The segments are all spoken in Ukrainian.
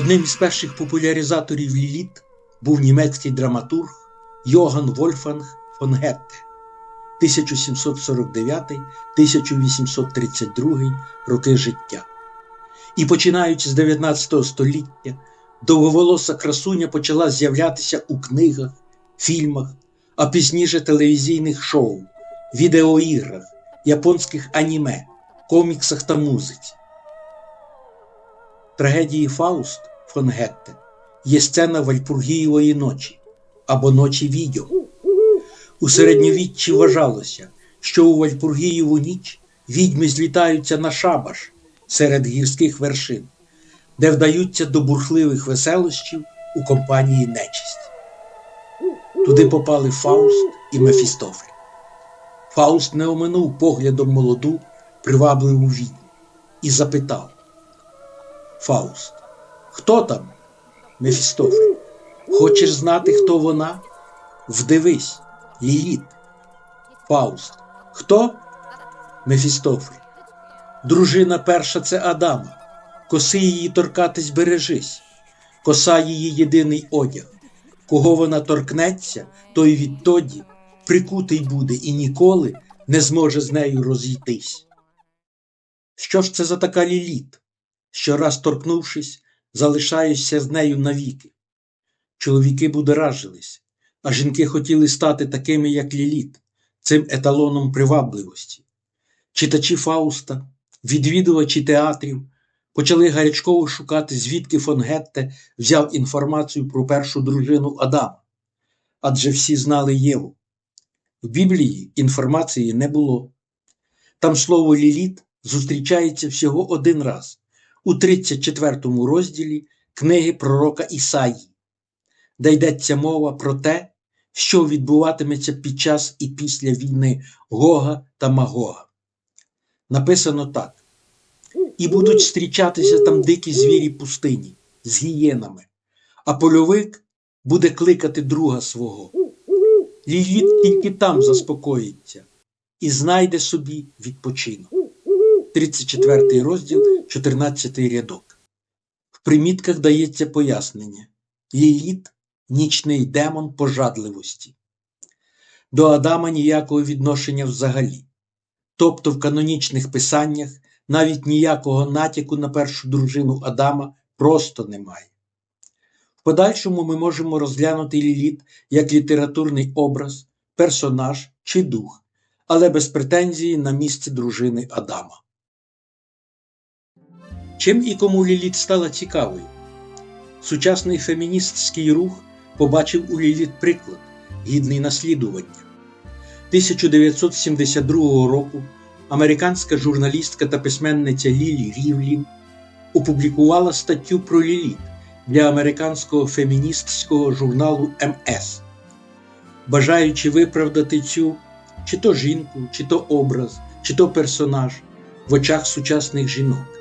Одним із перших популяризаторів Ліліт був німецький драматург Йоган Вольфганг фон Гетте 1749-1832 роки життя. І починаючи з 19 століття, довговолоса красуня почала з'являтися у книгах, фільмах, а пізніше телевізійних шоу, відеоіграх, японських аніме, коміксах та музиці. Трагедії Фауст фон Гетте є сцена Вальпургієвої ночі або ночі відьом. У середньовіччі вважалося, що у Вальпургієву ніч відьми злітаються на шабаш серед гірських вершин, де вдаються до бурхливих веселощів у компанії нечисті. Туди попали Фауст і Мефістофель. Фауст не оминув поглядом молоду, привабливу відьму і запитав Фауст, хто там? Мефістофель. Хочеш знати, хто вона? Вдивись, Ліліт. Фауст. Хто? Мефістофель. Дружина перша це Адама. Коси її торкатись бережись. Коса її єдиний одяг. Кого вона торкнеться, той відтоді прикутий буде і ніколи не зможе з нею розійтись. Що ж це за така ліліт? що раз торкнувшись, залишаєшся з нею навіки. Чоловіки будоражились, а жінки хотіли стати такими, як Ліліт, цим еталоном привабливості. Читачі Фауста, відвідувачі театрів почали гарячково шукати, звідки фон Гетте взяв інформацію про першу дружину Адама. Адже всі знали Єву. В Біблії інформації не було. Там слово Ліліт зустрічається всього один раз у 34 розділі книги пророка Ісаї, де йдеться мова про те, що відбуватиметься під час і після війни Гога та Магога. Написано так: і будуть зустрічатися там дикі звірі пустині з гієнами, а польовик буде кликати друга свого. Ліліт тільки там заспокоїться і знайде собі відпочинок. 34 розділ, 14 рядок. В примітках дається пояснення Ліліт нічний демон пожадливості. До Адама ніякого відношення взагалі. Тобто в канонічних писаннях навіть ніякого натяку на першу дружину Адама просто немає. В подальшому ми можемо розглянути Ліліт як літературний образ, персонаж чи дух, але без претензії на місце дружини Адама. Чим і кому Ліліт стала цікавою? Сучасний феміністський рух побачив у Ліліт приклад, гідний наслідування. 1972 року американська журналістка та письменниця Лілі Рівлін опублікувала статтю про Ліліт для американського феміністського журналу МС, бажаючи виправдати цю чи то жінку, чи то образ, чи то персонаж в очах сучасних жінок.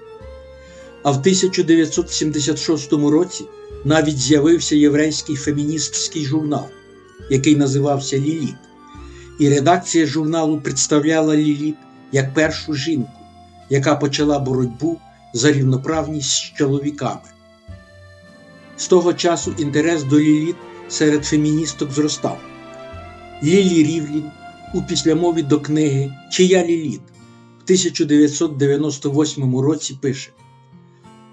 А в 1976 році навіть з'явився єврейський феміністський журнал, який називався Ліліт. І редакція журналу представляла Ліліт як першу жінку, яка почала боротьбу за рівноправність з чоловіками. З того часу інтерес до Ліліт серед феміністок зростав. Лілі Рівлін у післямові до книги Чия Ліліт в 1998 році пише.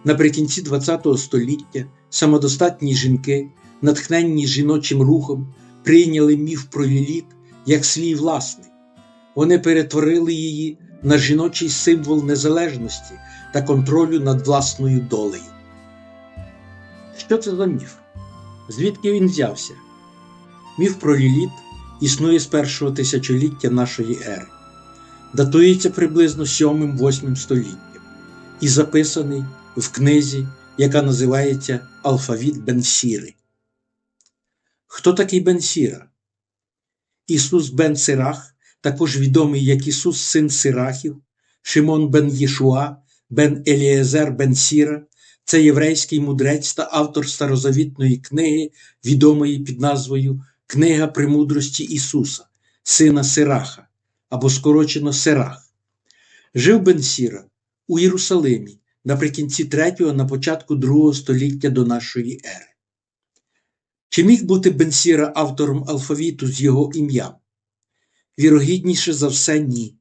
Наприкінці ХХ століття самодостатні жінки, натхненні жіночим рухом, прийняли міф про ліліт як свій власний. Вони перетворили її на жіночий символ незалежності та контролю над власною долею. Що це за міф? Звідки він взявся? Міф про ліліт існує з першого тисячоліття нашої ери, датується приблизно 7-8 століттям і записаний в книзі, яка називається Алфавіт Бенсіри. Хто такий Бенсіра? Ісус Бен Сирах, також відомий як Ісус Син Сирахів, Шимон Бен Єшуа, Бен Еліезер Бен Сіра це єврейський мудрець та автор старозавітної книги, відомої під назвою Книга Премудрості Ісуса, Сина Сираха або скорочено Сирах. Жив Бен Сіра у Єрусалимі наприкінці 3 на початку 2 століття до нашої ери. Чи міг бути Бенсіра автором алфавіту з його ім'ям? Вірогідніше за все, ні.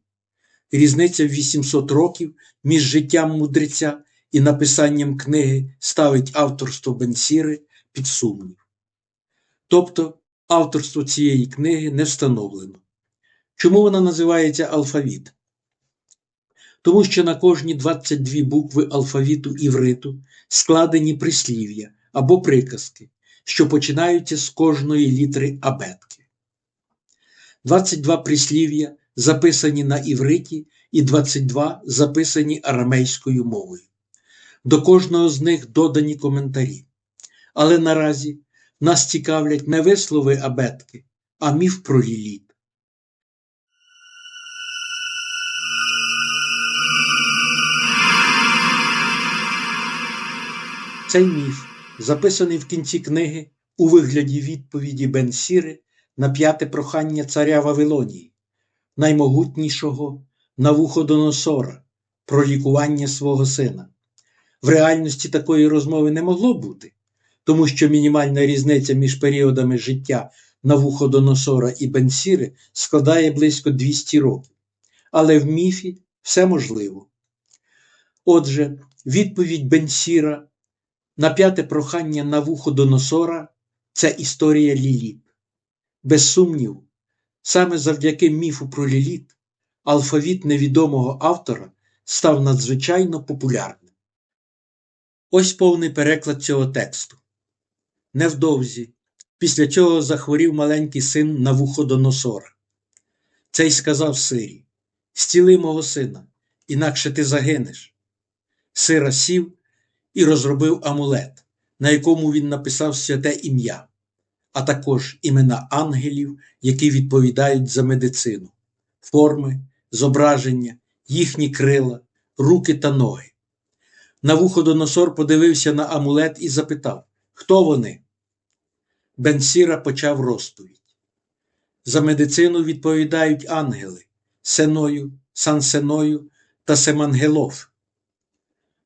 Різниця в 800 років між життям мудреця і написанням книги ставить авторство Бенсіри під сумнів. Тобто авторство цієї книги не встановлено. Чому вона називається алфавіт? Тому що на кожні 22 букви алфавіту івриту складені прислів'я або приказки, що починаються з кожної літери абетки. 22 прислів'я записані на івриті і 22 записані арамейською мовою. До кожного з них додані коментарі. Але наразі нас цікавлять не вислови абетки, а міф про ліліт. Цей міф записаний в кінці книги у вигляді відповіді Бен Сіри на п'яте прохання царя Вавилонії, наймогутнішого Навуходоносора про лікування свого сина. В реальності такої розмови не могло бути, тому що мінімальна різниця між періодами життя Навуходоносора і Бенсіри складає близько 200 років. Але в міфі все можливо. Отже, відповідь Бенсіра на п'яте прохання Навуходоносора це історія Ліліт. Без сумніву, саме завдяки міфу про Ліліт алфавіт невідомого автора став надзвичайно популярним. Ось повний переклад цього тексту. Невдовзі, після цього захворів маленький син Навуходоносора. Цей сказав Сирі: Стіли мого сина, інакше ти загинеш. Сира сів і розробив амулет, на якому він написав святе ім'я, а також імена ангелів, які відповідають за медицину, форми, зображення, їхні крила, руки та ноги. Навуходоносор подивився на амулет і запитав, хто вони? Бенсіра почав розповідь. За медицину відповідають ангели Сеною, Сансеною та Семангелов.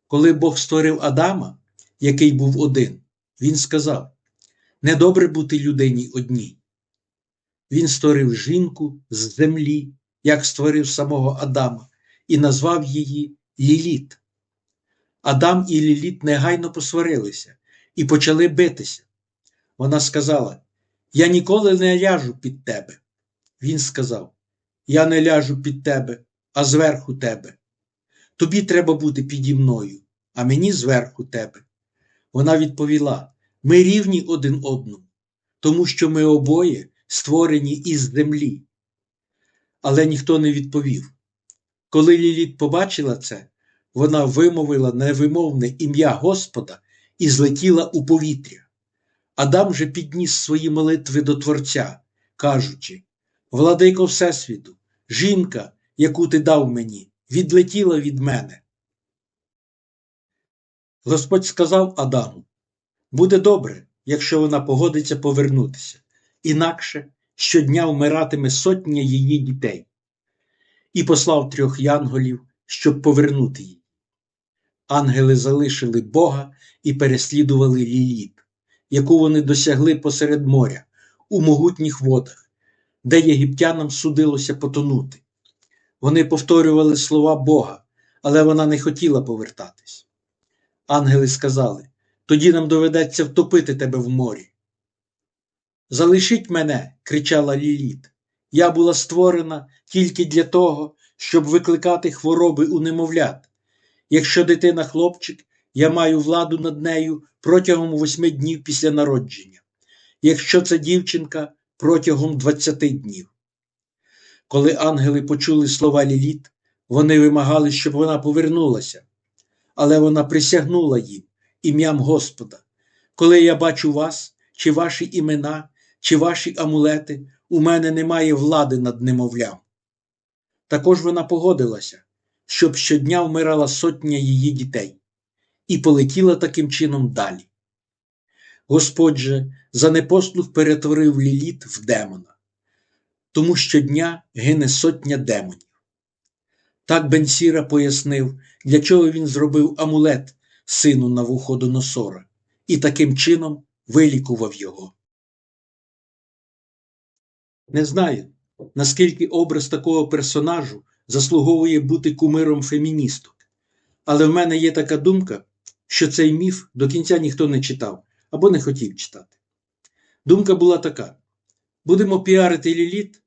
Коли Бог створив Адама, який був один, він сказав: недобре бути людині одній. Він створив жінку з землі, як створив самого Адама, і назвав її Ліліт. Адам і Ліліт негайно посварилися і почали битися. Вона сказала: Я ніколи не ляжу під тебе. Він сказав: Я не ляжу під тебе, а зверху тебе. Тобі треба бути піді мною, а мені зверху тебе. Вона відповіла: Ми рівні один одному, тому що ми обоє створені із землі. Але ніхто не відповів. Коли Ліліт побачила це, вона вимовила невимовне ім'я Господа і злетіла у повітря. Адам же підніс свої молитви до Творця, кажучи: Владико Всесвіту, жінка, яку ти дав мені, відлетіла від мене. Господь сказав Адаму: Буде добре, якщо вона погодиться повернутися, інакше щодня вмиратиме сотня її дітей, і послав трьох янголів, щоб повернути її. Ангели залишили Бога і переслідували Ліліт, яку вони досягли посеред моря, у могутніх водах, де єгиптянам судилося потонути. Вони повторювали слова Бога, але вона не хотіла повертатись. Ангели сказали: тоді нам доведеться втопити тебе в морі. Залишіть мене, кричала Ліліт. Я була створена тільки для того, щоб викликати хвороби у немовлят. Якщо дитина хлопчик, я маю владу над нею протягом восьми днів після народження. Якщо це дівчинка протягом двадцяти днів. Коли ангели почули слова Ліліт, вони вимагали, щоб вона повернулася, але вона присягнула їм ім'ям Господа. Коли я бачу вас, чи ваші імена, чи ваші амулети, у мене немає влади над немовлям. Також вона погодилася, щоб щодня вмирала сотня її дітей, і полетіла таким чином далі. Господь же за непослух перетворив ліліт в демона, тому щодня гине сотня демонів. Так Бенсіра пояснив, для чого він зробив амулет сину Навуходоносора і таким чином вилікував його. Не знаю, наскільки образ такого персонажу заслуговує бути кумиром феміністок, але в мене є така думка, що цей міф до кінця ніхто не читав або не хотів читати. Думка була така: будемо піарити ліліт,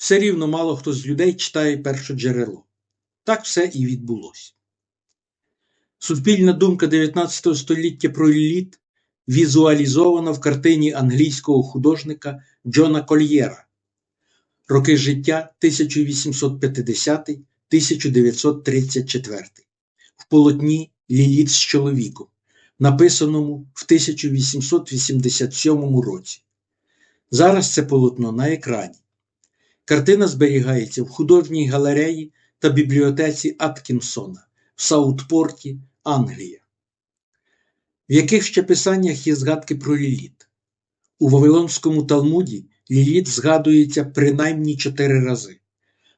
все рівно мало хто з людей читає перше джерело. Так все і відбулося. Суспільна думка 19 століття про ліліт візуалізована в картині англійського художника Джона Кольєра Роки життя 1850-1934 в полотні Ліліт з чоловіком, написаному в 1887 році. Зараз це полотно на екрані. Картина зберігається в художній галереї та бібліотеці Аткінсона в Саутпорті, Англія. В яких ще писаннях є згадки про Ліліт? У Вавилонському Талмуді Ліліт згадується принаймні чотири рази,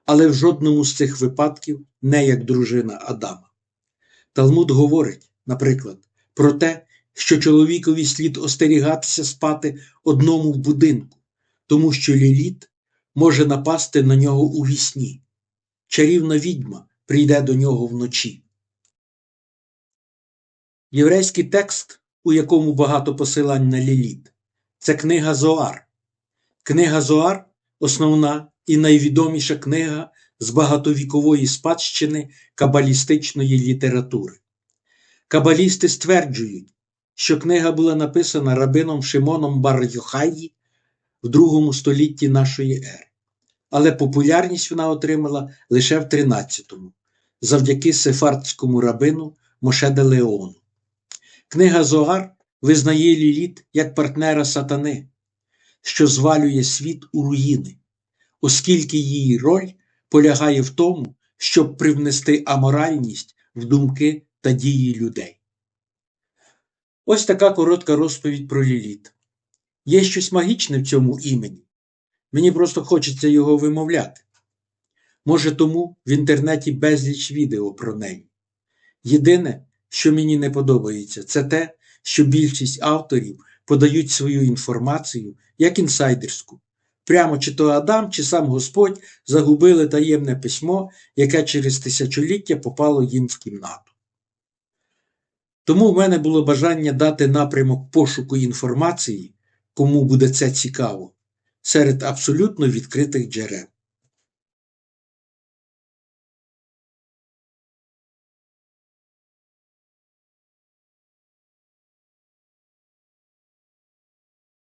але в жодному з цих випадків не як дружина Адама. Талмуд говорить, наприклад, про те, що чоловікові слід остерігатися спати одному в будинку, тому що Ліліт може напасти на нього у вісні. Чарівна відьма прийде до нього вночі. Єврейський текст, у якому багато посилань на Ліліт, це книга Зоар. Книга Зоар основна і найвідоміша книга з багатовікової спадщини кабалістичної літератури. Кабалісти стверджують, що книга була написана рабином Шимоном бар Йохаї в другому столітті нашої ери, але популярність вона отримала лише в 13-му, завдяки сефардському рабину Моше де Леону. Книга Зоар визнає Ліліт як партнера сатани, що звалює світ у руїни, оскільки її роль полягає в тому, щоб привнести аморальність в думки та дії людей. Ось така коротка розповідь про Ліліт. Є щось магічне в цьому імені. Мені просто хочеться його вимовляти. Може, тому в інтернеті безліч відео про неї. Єдине, що мені не подобається, це те, що більшість авторів подають свою інформацію як інсайдерську. Прямо чи то Адам, чи сам Господь загубили таємне письмо, яке через тисячоліття попало їм в кімнату. Тому в мене було бажання дати напрямок пошуку інформації, кому буде це цікаво, серед абсолютно відкритих джерел.